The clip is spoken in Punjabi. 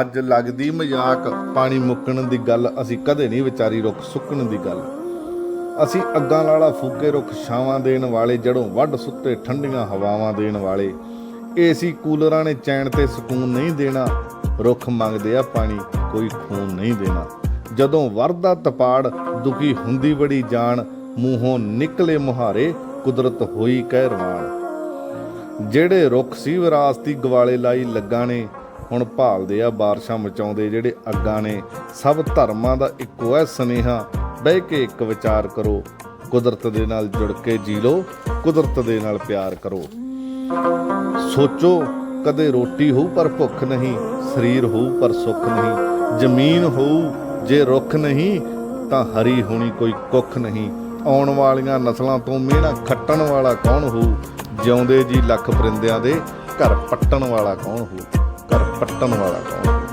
ਅੱਜ ਲੱਗਦੀ ਮਜ਼ਾਕ ਪਾਣੀ ਮੁੱਕਣ ਦੀ ਗੱਲ ਅਸੀਂ ਕਦੇ ਨਹੀਂ ਵਿਚਾਰੀ ਰੁੱਖ ਸੁੱਕਣ ਦੀ ਗੱਲ। ਅਸੀਂ ਅੱਗਾਂ ਲਾਲਾ ਫੂਕੇ ਰੁੱਖ ਛਾਵਾਂ ਦੇਣ ਵਾਲੇ, ਜੜੋਂ ਵੱਢ ਸੁੱਤੇ ਠੰਡੀਆਂ ਹਵਾਵਾਂ ਦੇਣ ਵਾਲੇ। ਏਸੀ ਕੂਲਰਾਂ ਨੇ ਚੈਨ ਤੇ ਸਕੂਨ ਨਹੀਂ ਦੇਣਾ, ਰੁੱਖ ਮੰਗਦੇ ਆ ਪਾਣੀ, ਕੋਈ ਖੂਨ ਨਹੀਂ ਦੇਣਾ। ਜਦੋਂ ਵਰਦਾ ਤਪਾੜ ਦੁਖੀ ਹੁੰਦੀ ਬੜੀ ਜਾਨ, ਮੂੰਹੋਂ ਨਿਕਲੇ ਮੁਹਾਰੇ ਕੁਦਰਤ ਹੋਈ ਕਹਿਰਵਾਨ ਜਿਹੜੇ ਰੁੱਖ ਸੀ ਵਿਰਾਸਤੀ ਗਵਾਲੇ ਲਾਈ ਲੱਗਾ ਨੇ ਹੁਣ ਭਾਲਦੇ ਆ, ਬਾਰਿਸ਼ਾਂ ਮਚਾਉਂਦੇ ਜਿਹੜੇ ਅੱਗਾਂ ਨੇ। ਸਭ ਧਰਮਾਂ ਦਾ ਇੱਕੋ ਹੈ ਸਨੇਹਾ, ਬਹਿ ਕੇ ਇੱਕ ਵਿਚਾਰ ਕਰੋ। ਕੁਦਰਤ ਦੇ ਨਾਲ ਜੁੜ ਕੇ ਜੀ ਲਓ, ਕੁਦਰਤ ਦੇ ਨਾਲ ਪਿਆਰ ਕਰੋ। ਸੋਚੋ, ਕਦੇ ਰੋਟੀ ਹੋਊ ਪਰ ਭੁੱਖ ਨਹੀਂ, ਸਰੀਰ ਹੋਊ ਪਰ ਸੁੱਖ ਨਹੀਂ। ਜ਼ਮੀਨ ਹੋਊ ਜੇ ਰੁੱਖ ਨਹੀਂ, ਤਾਂ ਹਰੀ ਹੋਣੀ ਕੋਈ ਕੁੱਖ ਨਹੀਂ। ਆਉਣ ਵਾਲੀਆਂ ਨਸਲਾਂ ਤੋਂ ਮਿਹਣਾ ਖੱਟਣ ਵਾਲਾ ਕੌਣ ਹੋਊ? ਜਿਉਂਦੇ ਜੀ ਲੱਖ ਪਰਿੰਦਿਆਂ ਦੇ, ਘਰ ਪੱਟਣ ਵਾਲਾ ਕੌਣ ਹੋਊ? ਕਰ ਪੱਟਣ ਵਾਲਾ ਕੌਣ?